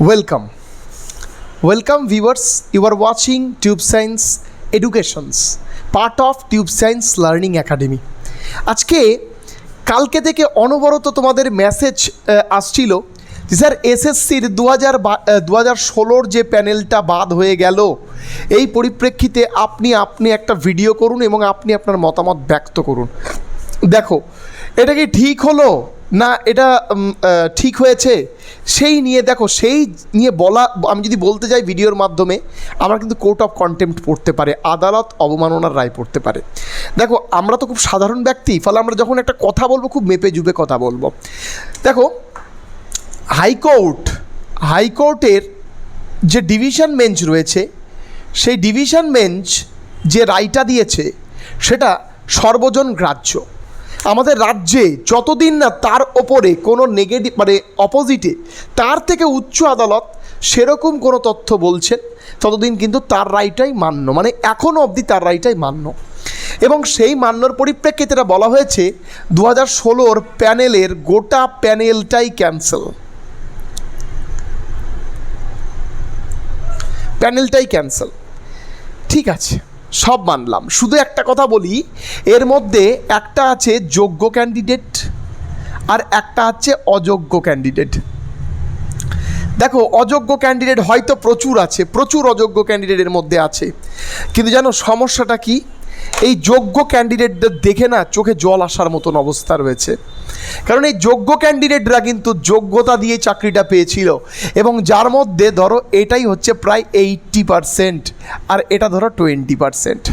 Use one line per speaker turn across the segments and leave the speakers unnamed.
Welcome. Welcome, viewers. You are watching Tube Science Educations, part of Tube Science Learning Academy. আজকে কালকে থেকে অনবরত তোমাদের মেসেজ আসছিল যে স্যার এসএসসির দু হাজার দু হাজার ষোলোর যে প্যানেলটা বাদ হয়ে গেল এই পরিপ্রেক্ষিতে আপনি আপনি একটা ভিডিও করুন এবং আপনি আপনার মতামত ব্যক্ত করুন দেখো এটা কি ঠিক হলো না, এটা ঠিক হয়েছে। সেই নিয়ে, দেখো, সেই নিয়ে বলা, আমি যদি বলতে যাই ভিডিওর মাধ্যমে, আমরা কিন্তু কোর্ট অফ কন্টেম্প্ট পড়তে পারে, আদালত অবমাননার রায় পড়তে পারে। দেখো, আমরা তো খুব সাধারণ ব্যক্তি, ফলে আমরা যখন একটা কথা বলব, খুব মেপে জুপে কথা বলব। দেখো, হাইকোর্ট, হাইকোর্টের যে ডিভিশন বেঞ্চ রয়েছে, সেই ডিভিশন বেঞ্চ যে রায়টা দিয়েছে, সেটা সর্বজন গ্রাহ্য। আমাদের রাজ্যে যতদিন না তার ওপরে কোনো নেগেটিভ মানে অপোজিটে তার থেকে উচ্চ আদালত সেরকম কোনো তথ্য বলছেন, ততদিন কিন্তু তার রায়টাই মান্য। মানে এখনও অবধি তার রায়টাই মান্য। এবং সেই মান্যর পরিপ্রেক্ষিতে এটা বলা হয়েছে দু হাজার ষোলোর প্যানেলের গোটা প্যানেলটাই ক্যান্সেল প্যানেলটাই ক্যান্সেল ঠিক আছে। সব মানলাম। শুধু একটা কথা বলি, এর মধ্যে একটা আছে যোগ্য ক্যান্ডিডেট আর একটা আছে অযোগ্য ক্যান্ডিডেট দেখো, অযোগ্য ক্যান্ডিডেট হয়তো প্রচুর আছে, প্রচুর অযোগ্য ক্যান্ডিডেটের মধ্যে আছে। কিন্তু জানো, সমস্যাটা কি? এই যোগ্য ক্যান্ডিডেটদের দেখে না চোখে জল আসার মতন অবস্থা রয়েছে। কারণ এই যোগ্য ক্যান্ডিডেটরা কিন্তু যোগ্যতা দিয়ে চাকরিটা পেয়েছিল এবং যার মধ্যে ধরো এটাই হচ্ছে প্রায় এইট্টি পারসেন্ট আর এটা ধরো টোয়েন্টি পারসেন্ট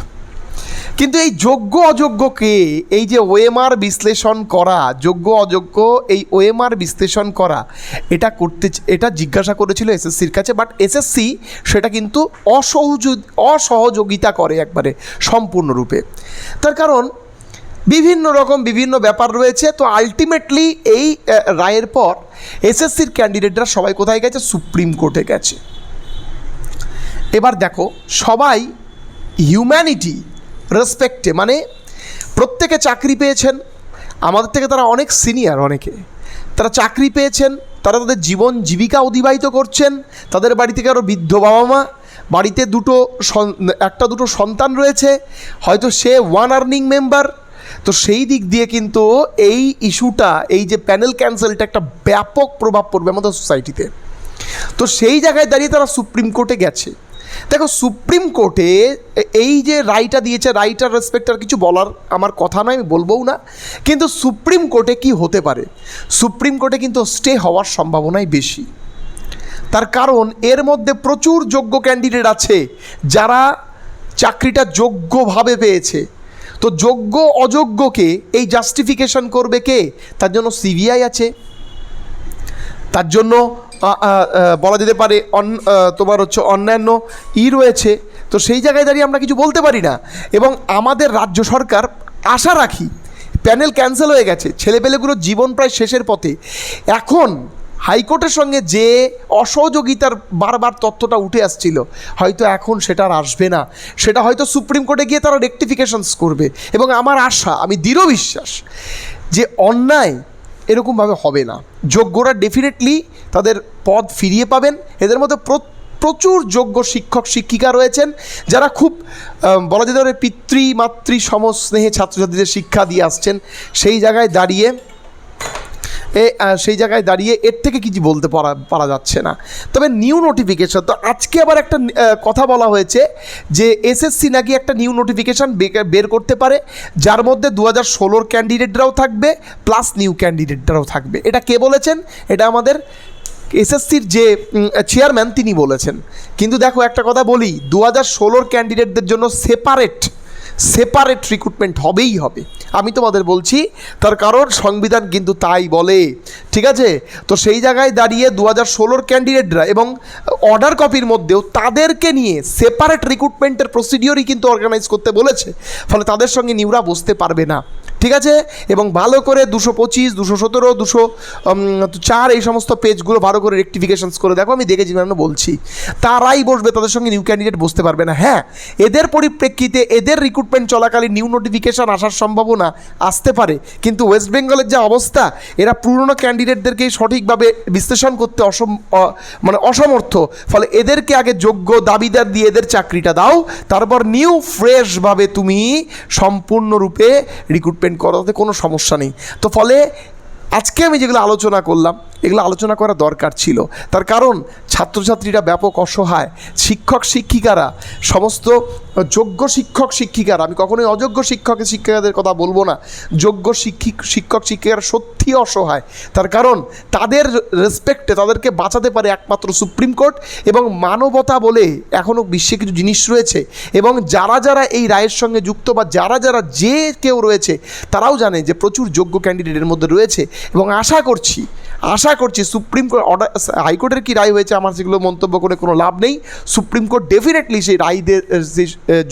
কিন্তু এই যোগ্য অযোগ্যকে এই যে ওএমআর বিশ্লেষণ করা, যোগ্য অযোগ্য এই ওএমআর বিশ্লেষণ করা, এটা করতে এটা জিজ্ঞাসা করেছিল এসএসসির কাছে বাট এসএসসি সেটা কিন্তু অসহযোগ, অসহযোগিতা করে একবারে সম্পূর্ণরূপে। তার কারণ বিভিন্ন রকম বিভিন্ন ব্যাপার রয়েছে, তো আলটিমেটলি এই রায়ের পর এসএসসির ক্যান্ডিডেটরা সবাই কোথায় গেছে? সুপ্রিম কোর্টে গেছে। এবার দেখো, সবাই হিউম্যানিটি রেসপেক্টে মানে প্রত্যেকে চাকরি পেয়েছেন, আমাদের থেকে তারা অনেক সিনিয়র অনেকে। তারা চাকরি পেয়েছেন, তারা তাদের জীবন জীবিকা অতিবাহিত করছেন, তাদের বাড়ি থেকে আরও বৃদ্ধ বাবা মা বাড়িতে দুটো একটা দুটো সন্তান রয়েছে, হয়তো সে ওয়ান আর্নিং মেম্বার তো সেই দিক দিয়ে কিন্তু এই ইস্যুটা এই যে প্যানেল ক্যান্সেলটা একটা ব্যাপক প্রভাব পড়বে আমাদের সোসাইটিতে তো সেই জায়গায় দাঁড়িয়ে তারা সুপ্রিম কোর্টে গেছে। দেখো, সুপ্রিম কোর্টে এই যে রায়টা দিয়েছে, রায়টার রেসপেক্ট আর কিছু বলার আমার কথা নয়, আমি বলবও না। কিন্তু সুপ্রিম কোর্টে কি হতে পারে? সুপ্রিম কোর্টে কিন্তু স্টে হওয়ার সম্ভাবনাই বেশি। তার কারণ, এর মধ্যে প্রচুর যোগ্য ক্যান্ডিডেট আছে, যারা চাকরিটা যোগ্যভাবে পেয়েছে। তো যোগ্য অযোগ্যকে এই জাস্টিফিকেশন করবে কে? তার জন্য সিবিআই আছে। তার জন্য বলা যেতে পারে অন তোমার হচ্ছে অন্যান্য ই রয়েছে। তো সেই জায়গায় দাঁড়িয়ে আমরা কিছু বলতে পারি না। এবং আমাদের রাজ্য সরকার, আশা রাখি, প্যানেল ক্যান্সেল হয়ে গেছে। ছেলেপেলেগুলোর জীবন প্রায় শেষের পথে। এখন হাইকোর্টের সঙ্গে যে অসহযোগিতার বারবার তথ্যটা উঠে আসছিল, হয়তো এখন সেটা আর আসবে না। সেটা হয়তো সুপ্রিম কোর্টে গিয়ে তারা রেকটিফিকেশনস করবে। এবং আমার আশা, আমি দৃঢ় বিশ্বাস যে অন্যায় এরকমভাবে হবে না। যোগ্যরা ডেফিনেটলি তাদের পদ ফিরিয়ে পাবেন। এদের মধ্যে প্র- প্রচুর যোগ্য শিক্ষক, শিক্ষিকা রয়েছেন, যারা খুব বলা যেতে পারে পিতৃ মাতৃ সমস্নেহে ছাত্রছাত্রীদের শিক্ষা দিয়ে আসছেন। সেই জায়গায় দাঁড়িয়ে সেই জায়গায় দাঁড়িয়ে এর থেকে কিছু বলতে পারা পারা যাচ্ছে না। তবে নিউ নোটিফিকেশন তো আজকে আবার একটা কথা বলা হয়েছে যে এসএসসি নাকি একটা নিউ নোটিফিকেশান বের করতে পারে, যার মধ্যে দু হাজার ষোলোর ক্যান্ডিডেটরাও থাকবে প্লাস নিউ ক্যান্ডিডেটরাও থাকবে। এটা কে বলেছেন? এটা আমাদের এসএসসির যে চেয়ারম্যান তিনি বলেছেন। কিন্তু দেখো একটা কথা বলি দু হাজার ষোলোর ক্যান্ডিডেটদের জন্য সেপারেট সেপারেট রিক্রুটমেন্ট হবেই হবে। আমি তোমাদের বলছি, তার কারণ সংবিধান কিন্তু তাই বলে। ঠিক আছে? তো সেই জায়গায় দাঁড়িয়ে দু হাজার ষোলোর ক্যান্ডিডেটরা এবং অর্ডার কপির মধ্যেও তাদেরকে নিয়ে সেপারেট রিক্রুটমেন্টের প্রসিডিওরই কিন্তু অর্গানাইজ করতে বলেছে। ফলে তাদের সঙ্গে নিউরা বসতে পারবে না। ঠিক আছে? এবং ভালো করে দুশো পঁচিশ, দুশো সতেরো, দুশো চার এই সমস্ত পেজগুলো ভালো করে রেক্টিফিকেশনস করে দেখো, আমি দেখেছি আমি বলছি। তারাই বসবে তাদের সঙ্গে নিউ ক্যান্ডিডেট বসতে পারবে না। হ্যাঁ এদের পরিপ্রেক্ষিতে এদের রিক্রুটমেন্ট চলাকালীন নিউ নোটিফিকেশন আসার সম্ভাবনা আসতে পারে। কিন্তু ওয়েস্ট বেঙ্গলের যা অবস্থা, এরা পুরনো ক্যান্ডিডেটদেরকেই সঠিকভাবে বিশ্লেষণ করতে অসম মানে অসমর্থ। ফলে এদেরকে আগে যোগ্য দাবিদার দিয়ে এদের চাকরিটা দাও, তারপর নিউ ফ্রেশভাবে তুমি সম্পূর্ণরূপে রিক্রুটমেন্ট করাতে কোনো সমস্যা নেই। তো ফলে আজকে আমি যেগুলো আলোচনা করলাম এগুলো আলোচনা করা দরকার ছিল। তার কারণ ছাত্রছাত্রীরা ব্যাপক অসহায়। শিক্ষক, শিক্ষিকারা, সমস্ত যোগ্য শিক্ষক, শিক্ষিকারা, আমি কখনোই অযোগ্য শিক্ষক, শিক্ষিকাদের কথা বলব না। যোগ্য শিক্ষিক শিক্ষক, শিক্ষিকারা সত্যি অসহায়। তার কারণ তাদের রেসপেক্টে তাদেরকে বাঁচাতে পারে একমাত্র সুপ্রিম কোর্ট এবং মানবতা বলে এখনও বিশ্বে কিছু জিনিস রয়েছে এবং যারা যারা এই রায়ের সঙ্গে যুক্ত বা যারা যারা যে কেউ রয়েছে, তারাও জানে যে প্রচুর যোগ্য ক্যান্ডিডেটের মধ্যে রয়েছে এবং আশা করছি আশা করছি সুপ্রিম কোর্ট অর্ডার, হাইকোর্টের কি রায় হয়েছে আমার সেগুলো মন্তব্য করে কোনো লাভ নেই। সুপ্রিম কোর্ট ডেফিনেটলি সেই রায়দের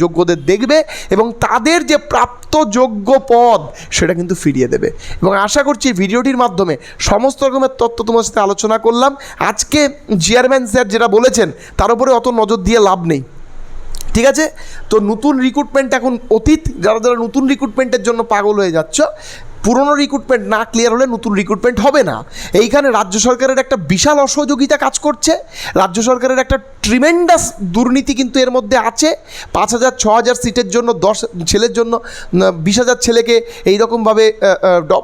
যোগ্যদের দেখবে এবং তাদের যে প্রাপ্ত যোগ্য পদ সেটা কিন্তু ফিরিয়ে দেবে। এবং আশা করছি ভিডিওটির মাধ্যমে সমস্ত রকমের তথ্য তোমার সাথে আলোচনা করলাম। আজকে চেয়ারম্যান স্যার যেটা বলেছেন, তার উপরে অত নজর দিয়ে লাভ নেই। ঠিক আছে? তো নতুন রিক্রুটমেন্ট এখন অতীত, যারা যারা নতুন রিক্রুটমেন্টের জন্য পাগল হয়ে যাচ্ছ পুরনো রিক্রুটমেন্ট না ক্লিয়ার হলে নতুন রিক্রুটমেন্ট হবে না। এইখানে রাজ্য সরকারের একটা বিশাল অসহযোগিতা কাজ করছে। রাজ্য সরকারের একটা ট্রিমেন্ডাস দুর্নীতি কিন্তু এর মধ্যে আছে। পাঁচ হাজার, ছ হাজার সিটের জন্য, দশ ছেলের জন্য বিশ হাজার ছেলেকে এইরকমভাবে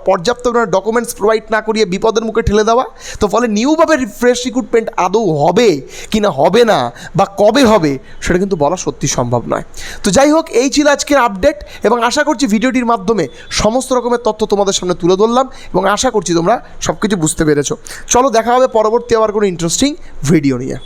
পর্যাপ্ত ডকুমেন্টস প্রোভাইড না করিয়ে বিপদের মুখে ঠেলে দেওয়া। তো ফলে নিউভাবে ফ্রেশ রিক্রুটমেন্ট আদৌ হবে কি না হবে না বা কবে হবে, সেটা কিন্তু বলা সত্যি সম্ভব নয়। তো যাই হোক, এই ছিল আজকের আপডেট এবং আশা করছি ভিডিওটির মাধ্যমে সমস্ত রকমের তথ্য তোমাদের সামনে তুলে ধরলাম এবং আশা করছি তোমরা সব কিছু বুঝতে পেরেছ। চলো দেখা হবে পরবর্তী আবার কোনো ইন্টারেস্টিং ভিডিও নিয়ে।